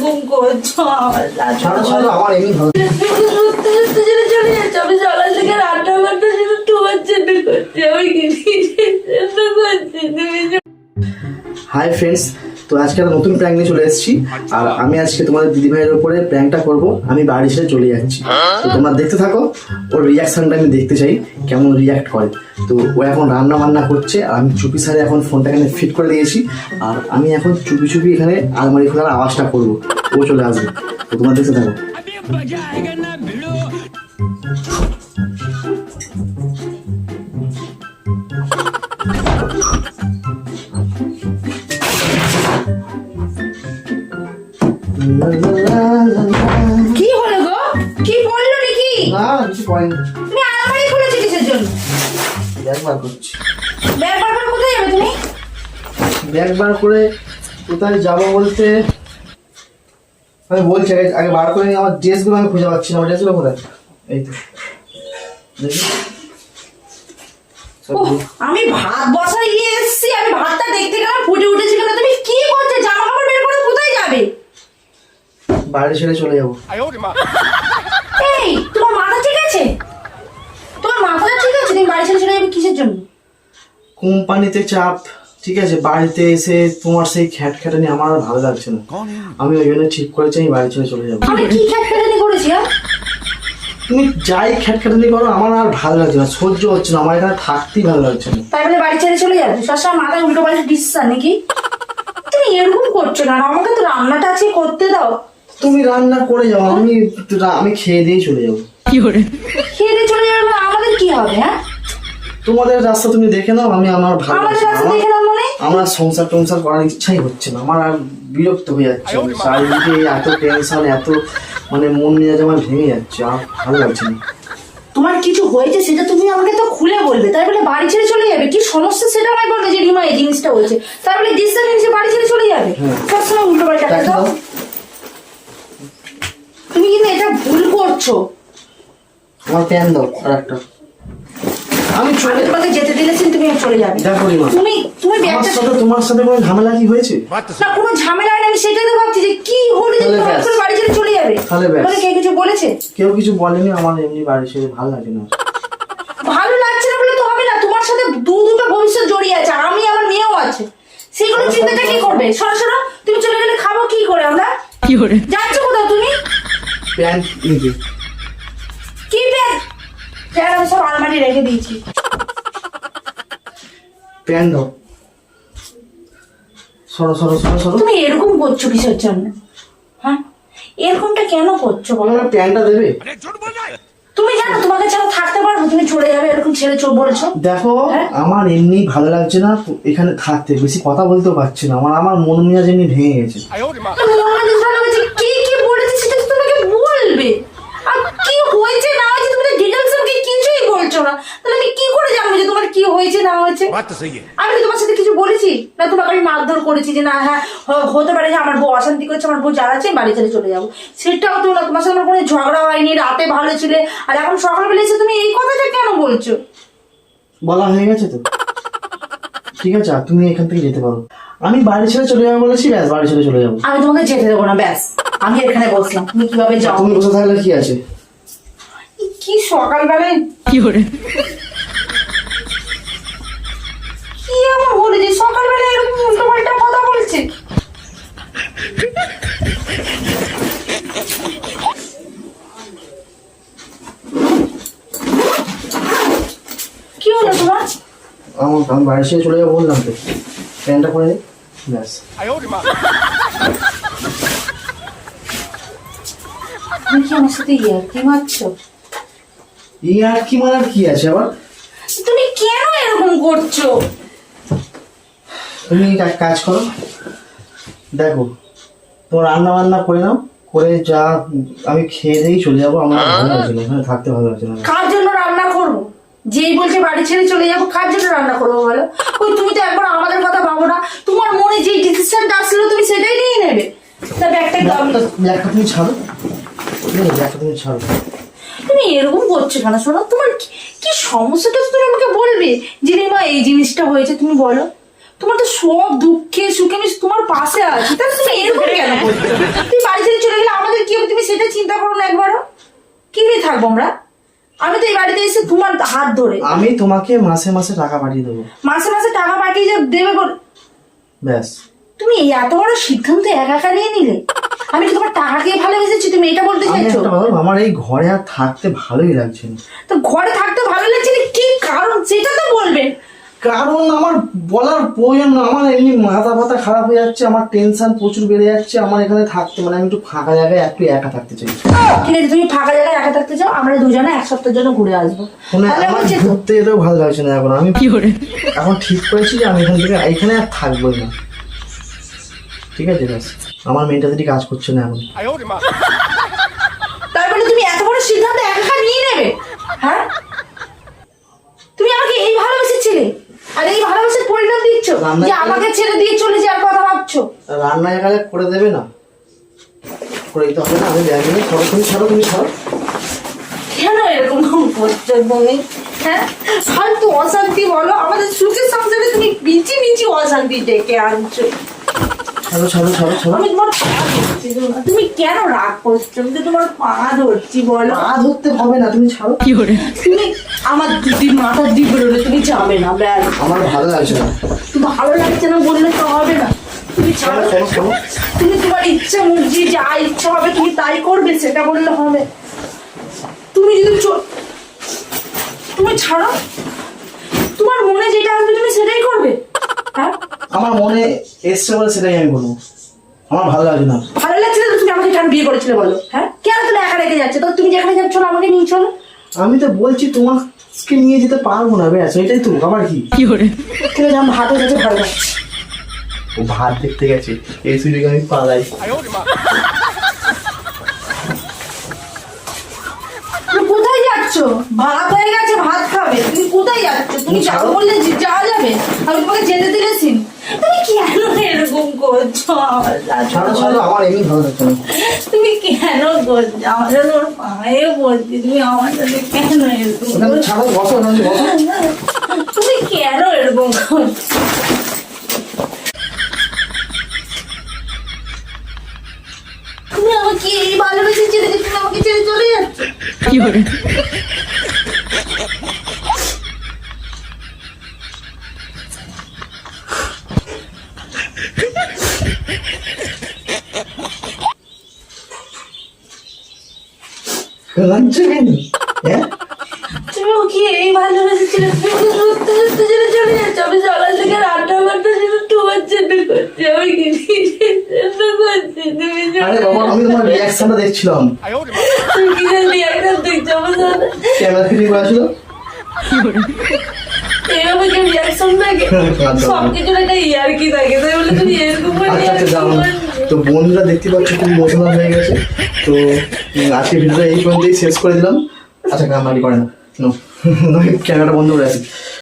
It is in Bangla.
এরকম করছ? আমার আমার এমনি ভালো চলে যাচ্ছে। আমি সকাল থেকে রান্না বান্না শুধু তোমার জন্য করছি আমি কি নিজের করছি তুমি হাই ফ্রেন্ডস তো আজকে একটা নতুন প্র্যাঙ্ক নিয়ে চলে এসেছি। আর আমি আজকে তোমাদের দিদি ভাইয়ের উপরে প্র্যাঙ্কটা করব। আমি বাড়ি ছেড়ে চলে যাচ্ছি। তো তোমরা দেখতে থাকো, ওর রিয়াকশনটা আমি দেখতে চাই, কেমন রিয়াক্ট করে। তো ও এখন রান্না বান্না করছে, আর আমি চুপি সারে এখন ফোনটা এখানে ফিট করে দিয়েছি। আর আমি এখন চুপি চুপি এখানে আলমারি খোলার আওয়াজটা করব। ও চলে আসবে। তো তোমরা দেখতে থাকো। কি হলো গো? কি বলল নাকি? না কিছু পয়েন্ট তুমি আলমারি খুলেছো কিসের জন্য? ব্যাগ বার করছি। ব্যাগ বার করে কোথায় যাবে তুমি? ব্যাগ বার করে কোথায় যাব বলতে? আমি বলছি আগে আগে বার করে আমার ড্রেসগুলো আমি খুঁজে পাচ্ছি না। আমার ড্রেসগুলো কোথায়? এই তো। দেখি। আমি ভাত বসাই দিয়ে এসেছি আমি ভাতটা দেখতে গেলাম ফুটে উঠেছি কেন। তুমি কি করছ? জামা কাপড় বের করে কোথায় যাবে? বাড়ি ছেড়ে চলে যাব। এই তোমার মাথা ঠিক আছে? তোমার মাথাটা ঠিক আছে? তুমি বাড়ি ছেড়ে চলে যাবে কিসের জন্য? কোম্পানিতে চাপ ঠিক আছে? বাড়িতে এসে তোমার সেই খ্যাট খ্যাটানি আমার আর ভালো লাগছে না। আমি ওই জন্য ঠিক করেছি আমি বাড়ি ছেড়ে চলে যাব। আমি কি খ্যাটখ্যাটানি করেছি হ্যাঁ তুমি যাই খ্যাট খ্যাটানি করো আমার আর ভালো লাগছে না সহ্য হচ্ছে না আমার এখানে থাকতেই ভালো লাগছে না। তাই বলে বাড়ি ছেড়ে চলে যাবে? সবসময় মাথায় উল্টো পাল্টা ডিসিশন নাকি? তুমি এরকম করছ না আমাকে তো রান্নাটা আছে করতে দাও। তুমি রান্না করে যাও আমি আমি খেয়ে দিয়ে চলে যাব। খেয়ে দিয়ে চলে যাবে মানে আমাদের কি হবে হ্যাঁ? তোমাদের রাস্তা তুমি দেখে নাও আমি আমার ভালো আমাদের রাস্তা দেখে আমার- নাও মানে? আমার সংসার টংসার করার ইচ্ছাই হচ্ছে না আমার আর বিরক্ত হয়ে যাচ্ছে চারিদিকে এত টেনশন এত মানে মন মেজাজ আমার ভেঙে যাচ্ছে আর ভালো লাগছে না। তোমার কিছু হয়েছে সেটা তুমি আমাকে তো খুলে বলবে তাই বলে বাড়ি ছেড়ে চলে যাবে? কি সমস্যা সেটা আমায় বলবে যে রিমা এই জিনিসটা হয়েছে। তাই বলে ডিসিশন নিয়ে বাড়ি ছেড়ে চলে যাবে? হ্যাঁ। সবসময় উল্টো পাল্টা দাও। তুমি কিন্তু এটা ভুল করছ। আমার প্যান দাও আর একটা। আমি চলে তোমাকে যেতে দিলেছি তুমি চলে যাবে। দেখো রিমা। তুমি তুমি ব্যাগটা সাথে তোমার সাথে কোনো ঝামেলা কি হয়েছে? না কোনো ঝামেলা নেই আমি সেটাই তো ভাবছি যে কি হলে যে তুমি। করে বাড়ি ছেড়ে চলে যাবে? তাহলে ব্যাস। মানে কে কিছু বলেছে? কেউ কিছু বলেনি আমার এমনি বাড়ি ছেড়ে ভালো লাগে না। ভালো লাগছে না বলে তো হবে না তোমার সাথে দু দুটো ভবিষ্যৎ জড়িয়ে আছে আমি আমার মেয়েও আছে। সেগুলো চিন্তাটা কি করবে? সরো সরো তুমি চলে গেলে খাব কি করে আমরা? যাচ্ছ কোথাও তুমি প্যান্ট কি আমি সব আলমারি রেখে দিয়েছি। দাও। সরো সরো সরো সরো। তুমি এরকম করছ কিসের জন্য? হ্যাঁ? এরকমটা কেন করছ বলো? প্যানটা দেবে? তুমি জানো তোমাকে ছাড়া থাকতে পারব তুমি চলে যাবে এরকম ছেড়ে চো বলছো? দেখো হ্যাঁ? আমার এমনি ভালো লাগছে না এখানে থাকতে বেশি কথা বলতেও পারছি না। আমার আমার মন মেজাজ এমনি ভেঙে গেছে মহারাজ ভালো হয়েছে কি কি বলেছে সেটা তো তোমাকে বলবে আর কি হয়েছে না হয়েছে তুমি তো ডিটেলস আমাকে কিছুই বলছো না তাহলে আমি কি করে জানব যে তোমার কি হয়েছে না হয়েছে? আমি তোমার সাথে কিছু বলেছি? না তোমাকে আমি মারধর করেছি যে না হ্যাঁ হতে পারে যে আমার বউ অশান্তি করেছে আমার বউ জ্বালাচ্ছে বাড়ি ছেড়ে চলে যাব। সেটাও তো না তোমার সাথে আমার কোনো ঝগড়া হয়নি রাতে ভালো ছিলে আর এখন সকালবেলা এসে তুমি এই কথাটা কেন বলছো? বলা হয়ে গেছে তো। ঠিক আছে তুমি এখান থেকে যেতে পারো। আমি বাড়ি ছেড়ে চলে যাব বলেছি ব্যাস বাড়ি ছেড়ে চলে যাব। আমি তোমাকে যেতে দেবো না ব্যাস। আমি এখানে বসলাম। তুমি কীভাবে যাও? তুমি বসে থাকলে কি আছে? কি সকালবেলায় কি এমন বলেছে সকালবেলা এরকম উল্টো পাল্টা কথা বলছে? কি হলো তোমার? আমার আমি বাড়ি ছেড়ে চলে যাব বললাম তো। প্যানটা করে নে, ব্যাস। তুমি কি আমার সাথে ইয়ার কি মারছো? এই আর কি মারার কি আছে আবার? তুমি কেন এরকম করছ? তুমি এক কাজ করো। দেখো তোমার রান্না বান্না করে নাও করে যা আমি খেয়ে দিয়েই চলে যাব আমার ভালো লাগছে না এখানে থাকতে ভালো লাগছে না। কার জন্য রান্না করব? যেই বলছে বাড়ি ছেড়ে চলে যাব কার জন্য রান্না করব বলো? ওই তুমি তো একবার আমাদের কথা ভাবো না তোমার মনে যেই ডিসিশনটা আসলো তুমি সেটাই নিয়ে নেবে। তা ব্যাগটা ব্যাগটা তুমি ছাড়ো। ব্যাগটা তুমি ছাড়ো। এরকম করছ কেন শোনো তোমার কি- সমস্যাটা তুমি আমাকে বলবে? যে রে মা এই জিনিসটা হয়েছে তুমি বলো। তোমার তো সব দুঃখে সুখে আমি তোমার পাশে আছি। তাহলে তুমি এরকম কেন তুই বাড়ি ছেড়ে চলে গেলে আমাদের কি হবে? তুমি সেটা চিন্তা করো না একবারও। কি নিয়ে থাকব আমরা? আমি তো এই বাড়িতে এসে তোমার হাত ধরে। আমি তোমাকে মাসে মাসে টাকা পাঠিয়ে দেবো। মাসে মাসে টাকা পাঠিয়ে দেবে বল ব্যাস। তুমি এত বড় সিদ্ধান্ত একা একা নিয়ে নিলে? আমি কি তোমার টাকাকে ভালোবেসেছি? তুমি এটা বলতে চাইছো? আমার এই ঘরে আর থাকতে ভালোই লাগছে না। তো ঘরে থাকতে ভালো লাগছে না? কি কারণ? সেটা তো বলবেন কারণ আমার বলার প্রয়োজন না আমার এমনি মাথা ফাতা খারাপ হয়ে যাচ্ছে আমার টেনশন প্রচুর বেড়ে যাচ্ছে আমার এখানে থাকতে মানে আমি একটু ফাঁকা জায়গায় একটু একা থাকতে চাই। ঠিক আছে তুমি ফাঁকা জায়গায় একা থাকতে চাও? আমরা দুজনে এক সপ্তাহের জন্য ঘুরে আসব। মানে তাহলে আমার ঘুরতে যেতেও ভালো লাগছে না এখন। আমি কি করে? এখন ঠিক করেছি যে আমি এখান থেকে এখানে আর থাকবোই না। ঠিক আছে ব্যাস। আমার মেন্টালিটি কাজ করছে না এখন তারপরে তুমি এত বড় সিদ্ধান্ত একা একা নিয়ে নেবে? হ্যাঁ? তুমি আমাকে এই ভালোবেসেছিলে আর এই ভালোবাসার পরিণাম দিচ্ছ যে করে- আমাকে ছেড়ে দিয়ে চলে যাওয়ার কথা ভাবছ? রান্না এখানে করে দেবে না। করে দিতে হবে না আমি ব্যাগ নিয়ে ছাড়ো তুমি ছাড়ো তুমি ছাড়ো কেন এরকম করছ তুমি? হ্যাঁ? ফালতু অশান্তি বলো আমাদের সুখের সংসারে তুমি বিচি বিচি অশান্তি ডেকে আনছো। ছাড়ো ছাড়ো ছাড়ো ছাড়ো। আমি তোমার পা ধরছি তুমি কেন রাগ করছ? আমি তো তোমার পা ধরছি বলো। পা ধরতে হবে না তুমি ছাড়ো। কি করে? তুমি আমার দিদির মাথার দিক বেরোলে তুমি যাবে না ব্যাস। আমার ভালো লাগছে না। তুমি ভালো লাগছে না বললে তো হবে না। তুমি ছাড়ো তুমি তোমার ইচ্ছা মর্জি যা ইচ্ছা হবে তুমি তাই করবে সেটা বললে হবে। তুমি যদি চো- তুমি ছাড়ো। তোমার মনে যেটা আসবে তুমি সেটাই করবে। আমার মনে এসছে বলে সেটাই আমি বলব। আমার ভালো লাগে না। ভালো লাগছে না? তুমি আমাকে কেন বিয়ে করেছিলে বলো? হ্যাঁ? কেন তুমি একা রেখে যাচ্ছে? তো তুমি যেখানে যাচ্ছ না আমাকে নিয়ে চলো। আমি তো বলছি তোমাকে নিয়ে যেতে পারব না ব্যাস এটাই তো আমার কি? ঠিক আছে আমার হাতে কাছে ভালো লাগছে। ও ভাত দেখতে গেছে এই সুযোগে আমি পালাই। যাচ্ছ ভাত হয়ে গেছে ভাত খাবে। তুমি কোথায় যাচ্ছ? তুমি যাও বললে যাওয়া যাবে আমি তোমাকে যেতে দিয়েছি তুমি কেন এরকম করছ? আমার সাথে? এমনি ভালো লাগছে তুমি কেন করছ? আমার জন্য ওর পায়ে বলছি তুমি আমার সাথে কেন এরকম ছাড়ো বসো তুমি কেন এরকম করছ তুমি আমাকে এই ভালোবেসে ছেড়ে দিয়ে তুমি আমাকে ছেড়ে চলে যাচ্ছ লাগছে কেন হ্যাঁ তুমি ওকে এই ভালোবেসে ছেড়ে তুমি ওকে সত্যি সত্যি ছেড়ে চলে যাচ্ছ। আমি সকাল থেকে রান্না বান্না শুধু তোমার জন্য করছি আমি কি জন্য করছি তুমি আরে বাবা আমি তোমার রিয়াকশনটা দেখছিলাম। তুমি রিয়াকশন ক্যামেরা ফিটিং করা ছিল এইভাবে কেউ রিয়াকশন থাকে। সব একটা ইয়ার্কি থাকে? তাই বলে তুমি এরকম আচ্ছা আচ্ছা তো বন্ধুরা দেখতে পাচ্ছ খুব ইমোশনাল হয়ে গেছে। তো উম, আজকে ভিডিওটা এই পর্যন্তই শেষ করে দিলাম। আচ্ছা কামারি করে না। নো ক্যামেরাটা বন্ধ করে আছি